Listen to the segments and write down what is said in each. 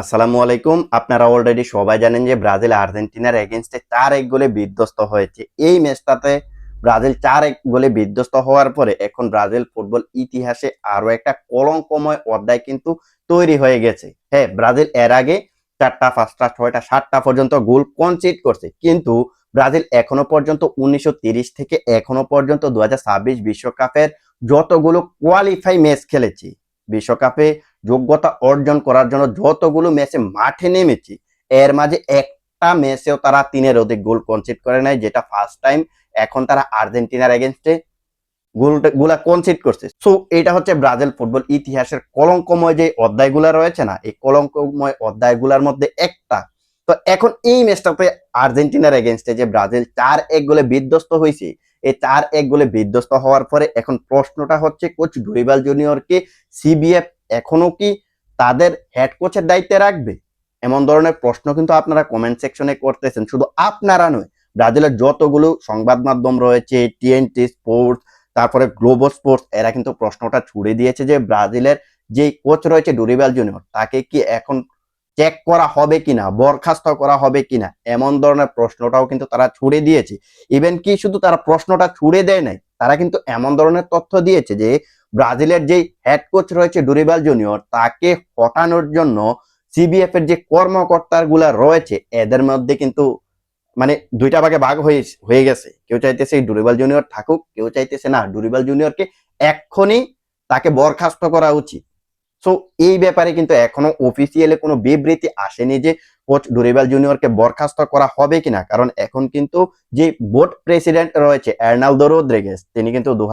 আসসালামু আলাইকুম। আপনারা অলরেডি সবাই জানেন যে ব্রাজিল আর্জেন্টিনার এগেনস্টে চার এক গোলে বিধ্বস্ত হয়েছে। এই ম্যাচটাতে ব্রাজিল চার এক গোলে বিধ্বস্ত হওয়ার পরে এখন ব্রাজিল ফুটবল ইতিহাসে আরও একটা কলঙ্কময় অধ্যায় কিন্তু তৈরি হয়ে গেছে। হ্যাঁ ব্রাজিল এর আগে চারটা, পাঁচটা, ছয়টা, সাতটা পর্যন্ত গোল কনসিড করছে। কিন্তু ব্রাজিল এখনও পর্যন্ত উনিশশো থেকে এখনও পর্যন্ত দু বিশ্বকাপের যতগুলো কোয়ালিফাই ম্যাচ খেলেছে, বিশ্বকাপে যোগ্যতা অর্জন করার জন্য যতগুলো ম্যাচে মাঠে নেমেছে, এর মাঝে একটা ম্যাচেও তারা তিনের অধিক গোল কনসিড করে নাই, যেটা ফার্স্ট টাইম এখন তারা আর্জেন্টিনার এগেনস্টে গোলগুলা কনসিড করছে। সো এটা হচ্ছে ব্রাজিল ফুটবল ইতিহাসের কলঙ্কময় যে অধ্যায়গুলা রয়েছে না, এই কলঙ্কময় অধ্যায়গুলার মধ্যে একটা। তো এখন এই ম্যাচটাতে আর্জেন্টিনার এগেনস্টে যে ব্রাজিল চার এক গোলে বিধ্বস্ত হয়েছে। এই চার এক গোলে বিধ্বস্ত হওয়ার পরে এখন প্রশ্নটা হচ্ছে, কোচ ডুরিবাল জুনিয়রকে সিবিএফ এখনও কি তাদের হেড কোচের দায়িত্বে রাখবে? এমন ধরনের প্রশ্ন কিন্তু আপনারা কমেন্ট সেকশনে করতেছেন। শুধু আপনারা নয়, ব্রাজিলের যতগুলো সংবাদ মাধ্যম রয়েছে টিএনটি স্পোর্টস তারপরে গ্লোবো স্পোর্টস এরা কিন্তু প্রশ্নটা ছুড়ে দিয়েছে যে ব্রাজিলের যে কোচ রয়েছে ডুরিবাল জুনিয়র তাকে কি এখন চেক করা হবে কিনা, বরখাস্ত করা হবে কিনা, এমন ধরনের প্রশ্নটাও কিন্তু তারা ছুড়ে দিয়েছে। ইভেন কি শুধু তারা প্রশ্নটা ছুড়ে দেয় নাই, তারা কিন্তু এমন ধরনের তথ্য দিয়েছে যে ব্রাজিলের যে হেড কোচ রয়েছে ডুরিবাল জুনিয়র, তাকে হটানোর জন্য সিবিএফ এর যে কর্মকর্তা গুলা রয়েছে, এদের মধ্যে কিন্তু মানে দুইটা ভাগে ভাগ হয়ে হয়ে গেছে। কেউ চাইতেছে ডুরিবাল জুনিয়র থাকুক, কেউ চাইতেছে না, ডুরিবাল জুনিয়রকে এক্ষুনি তাকে বরখাস্ত করা উচিত। সো এই ব্যাপারে কিন্তু এখনও অফিসিয়ালি কোনো বিবৃতি আসেনি যে কোচ ডুরিবাল জুনিয়রকে বরখাস্ত করা হবে কিনা, কারণ এখন কিন্তু যে বোর্ড প্রেসিডেন্ট রয়েছে এর্নালদো রোদ্রিগেস তিনি কিন্তু দু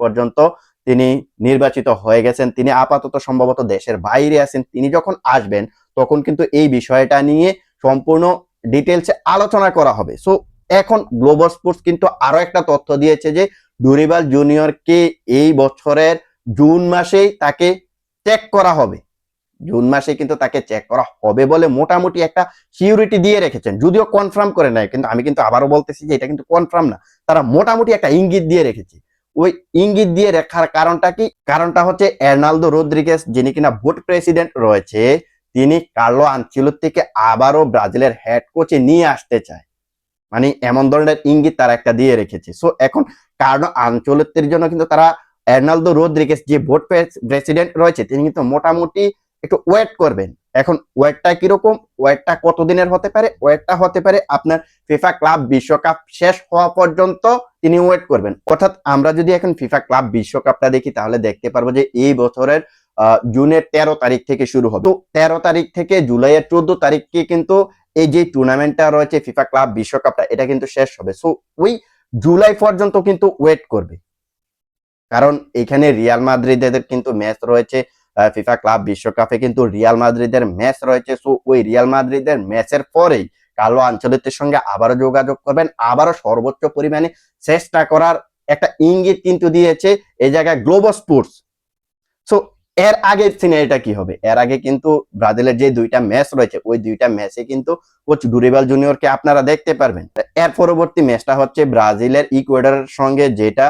পর্যন্ত তিনি নির্বাচিত হয়ে গেছেন, তিনি আপাতত সম্ভবত দেশের বাইরে আছেন, তিনি যখন আসবেন, তখন কিন্তু এই বিষয়টা নিয়ে সম্পূর্ণ ডিটেলসে আলোচনা করা হবে। সো এখন গ্লোবাল স্পোর্টস কিন্তু আরও একটা তথ্য দিয়েছে যে ডুরিবাল জুনিয়রকে এই বছরের জুন মাসেই তাকে চেক করা হবে। জুন মাসে কিন্তু তাকে চেক করা হবে বলে মোটামুটি একটা সিউরিটি দিয়ে রেখেছেন। যদিও কনফার্ম করে নাই কিন্তু আমি কিন্তু আবারও বলতেছি যে এটা কিন্তু কনফার্ম না, তারা মোটামুটি একটা ইঙ্গিত দিয়ে রেখেছে। ওই ইঙ্গিত দিয়ে রেখার কারণটা কি? কারণটা হচ্ছে এর্নালদো রোদ্রিগেস যিনি কিনা ভোট প্রেসিডেন্ট রয়েছে, তিনি কার্লো আনচিলত্তিকে আবারও ব্রাজিলের হেড কোচে নিয়ে আসতে চায়। মানে এমন ধরনের ইঙ্গিত তারা একটা দিয়ে রেখেছে। সো এখন কার্লো আনচলত্তির জন্য কিন্তু তারা এর্নালদো রোদ্রিগেস যে ভোট প্রেসিডেন্ট রয়েছে, তিনি কিন্তু মোটামুটি একটু ওয়েট করবেন। এখন ওয়েটটা কীরকম? ওয়েটটা কতদিনের হতে পারে? ওয়েটটা হতে পারে আপনার ফিফা ক্লাব বিশ্বকাপ শেষ হওয়া পর্যন্ত তিনি ওয়েট করবেন। অর্থাৎ আমরা যদি এখন ফিফা ক্লাব বিশ্বকাপটা দেখি, তাহলে দেখতে পারব যে এই বছরের জুনের তেরো তারিখ থেকে শুরু হবে। তো তেরো তারিখ থেকে জুলাইয়ের চোদ্দ তারিখকে কিন্তু এই যে টুর্নামেন্টটা রয়েছে ফিফা ক্লাব বিশ্বকাপটা, এটা কিন্তু শেষ হবে। সো ওই জুলাই পর্যন্ত কিন্তু ওয়েট করবে। কারণ এখানে রিয়াল মাদ্রিদের কিন্তু ম্যাচ রয়েছে ফিফা ক্লাব বিশ্বকাপে কিন্তু রিয়াল মাদ্রিদের ম্যাচ রয়েছে। সো ওই রিয়াল মাদ্রিদের ম্যাচের পরেই কালো আঞ্চলিকের সঙ্গে আবারও যোগাযোগ করবেন, আবারও সর্বোচ্চ পরিমাণে চেষ্টা করার একটা ইঙ্গিত কিন্তু দিয়েছে এই জায়গায় গ্লোবাল স্পোর্টস। সো এর আগের সিনারিটা কি হবে? এর আগে কিন্তু ব্রাজিলের যে দুইটা ম্যাচ রয়েছে, ওই দুইটা ম্যাচে কিন্তু কোচ ডুরিবাল জুনিয়রকে আপনারা দেখতে পারবেন। এর পরবর্তী ম্যাচটা হচ্ছে ব্রাজিলের ইকুয়েডারের সঙ্গে, যেটা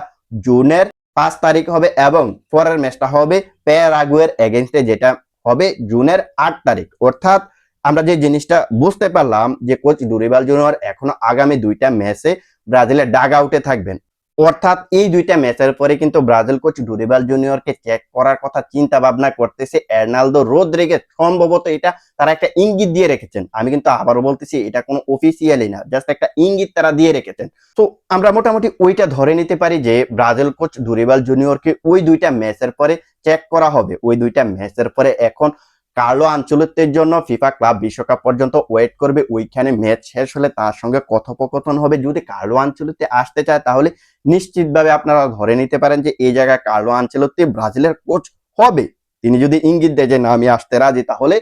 জুনের পাঁচ তারিখ হবে এবং পরের ম্যাচটা হবে প্যারাগুয়ের এগেনস্টে যেটা হবে জুনের আট তারিখ। অর্থাৎ আমরা যে জিনিসটা বুঝতে পারলাম যে কোচ ডুরিবাল জুনিয়র এখনও আগামী দুইটা ম্যাচে ব্রাজিলের ডাগ আউটে থাকবেন। অর্থাৎ এই দুইটা ম্যাচের পরে কিন্তু ব্রাজিল কোচ ডুরিবাল জুনিয়রকে চেক করার কথা চিন্তা ভাবনা করতেছে এর্নালদো রোদ্রিগেজ। সম্ভবত এটা তারা একটা ইঙ্গিত দিয়ে রেখেছেন। আমি কিন্তু আবারও বলতেছি, এটা কোনো অফিসিয়ালি না জাস্ট একটা ইঙ্গিত তারা দিয়ে রেখেছেন। তো আমরা মোটামুটি ওইটা ধরে নিতে পারি যে ব্রাজিল কোচ ডুরিবাল জুনিয়রকে ওই দুইটা ম্যাচের পরে চেক করা হবে। ওই দুইটা ম্যাচের পরে এখন কার্লো আঞ্চলিকদের জন্য ফিফা ক্লাব বিশ্বকাপ পর্যন্ত ওয়েট করবে ওইখানে ম্যাচ শেষ হলে তার সঙ্গে কথোপকথন হবে। যদি কার্লো আঞ্চলিকতে আসতে চায় তাহলে নিশ্চিতভাবে আপনারা ধরে নিতে পারেন যে এই জায়গায় কার্লো আঞ্চলিকতে ব্রাজিলের কোচ হবে। তিনি যদি ইঙ্গিত দেয় যে না, আমি আসতে রাজি, তাহলে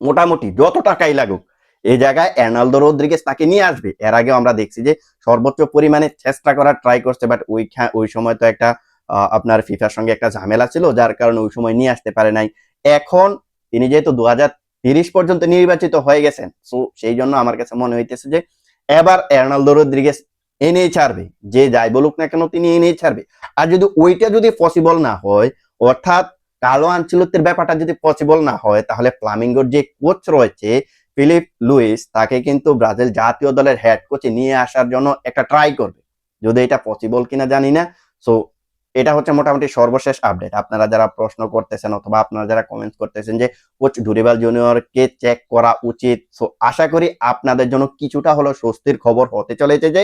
মোটামুটি যত টাকাই লাগুক, এই জায়গায় এর্নালদো রোদ্রিগেস তাকে নিয়ে আসবে। এর আগে আমরা দেখছি যে সর্বোচ্চ পরিমাণে চেষ্টা করার ট্রাই করছে বাট ওই ওই সময় তো একটা আপনার ফিফার সঙ্গে একটা ঝামেলা ছিল, যার কারণে ওই সময় নিয়ে আসতে পারে নাই। এখন তিনি যেহেতু দু তিরিশ পর্যন্ত নির্বাচিত হয়ে গেছেন সো সেই জন্য আমার কাছে মনে হইতেছে যে এবার এর্নালদো রদ্রিগেস এনেই ছাড়বে, যে যাই বলুক না কেন তিনি এনেই ছাড়বে। আর যদি ওইটা যদি পসিবল না হয়, অর্থাৎ কালো আঞ্চলতের ব্যাপারটা যদি পসিবল না হয়, তাহলে ফ্লামিঙ্গোর যে কোচ রয়েছে, ফিলিপ লুইস, তাকে কিন্তু ব্রাজিল জাতীয় দলের হেড কোচে নিয়ে আসার জন্য একটা ট্রাই করবে। যদি এটা পসিবল কিনা জানি না সো এটা হচ্ছে মোটামুটি সর্বশেষ আপডেট আপনারা যারা প্রশ্ন করতেছেন অথবা আপনারা যারা কমেন্টস করতেছেন যে, কোচ ডুরিবাল জুনিয়রকে চেক করা উচিত? সো আশা করি আপনাদের জন্য কিছুটা হলো স্বস্তির খবর হতে চলেছে যে,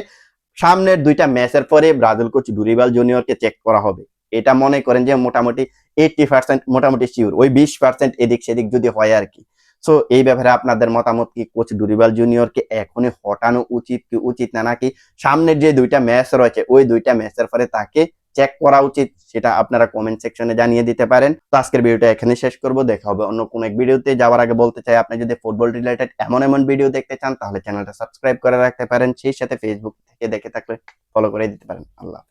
সামনের দুইটা ম্যাচের পরে ব্রাজিল কোচ ডুরিবাল জুনিয়রকে চেক করা হবে। এটা মনে করেন যে মোটামুটি এইটটি পার্সেন্ট মোটামুটি শিওর ওই বিশ পার্সেন্ট এদিক সেদিক যদি হয় আর কি। সো এই ব্যাপারে আপনাদের মতামত কি? কোচ ডুরিবাল জুনিয়রকে এখনই হটানো উচিত কি উচিত না? নাকি সামনের যে দুইটা ম্যাচ রয়েছে, ওই দুইটা ম্যাচের পরে তাকে চেক করা উচিত, সেটা আপনারা কমেন্ট সেকশনে জানিয়ে দিতে পারেন। তো আজকের ভিডিওটা এখানে শেষ করব, দেখা হবে অন্য কোনো এক ভিডিওতে যাওয়ার আগে বলতে চাই, আপনি যদি ফুটবল রিলেটেড এমন এমন ভিডিও দেখতে চান, তাহলে চ্যানেলটা সাবস্ক্রাইব করে রাখতে পারেন। সেই সাথে ফেসবুক থেকে দেখে থাকলে ফলো করে দিতে পারেন। আল্লাহ।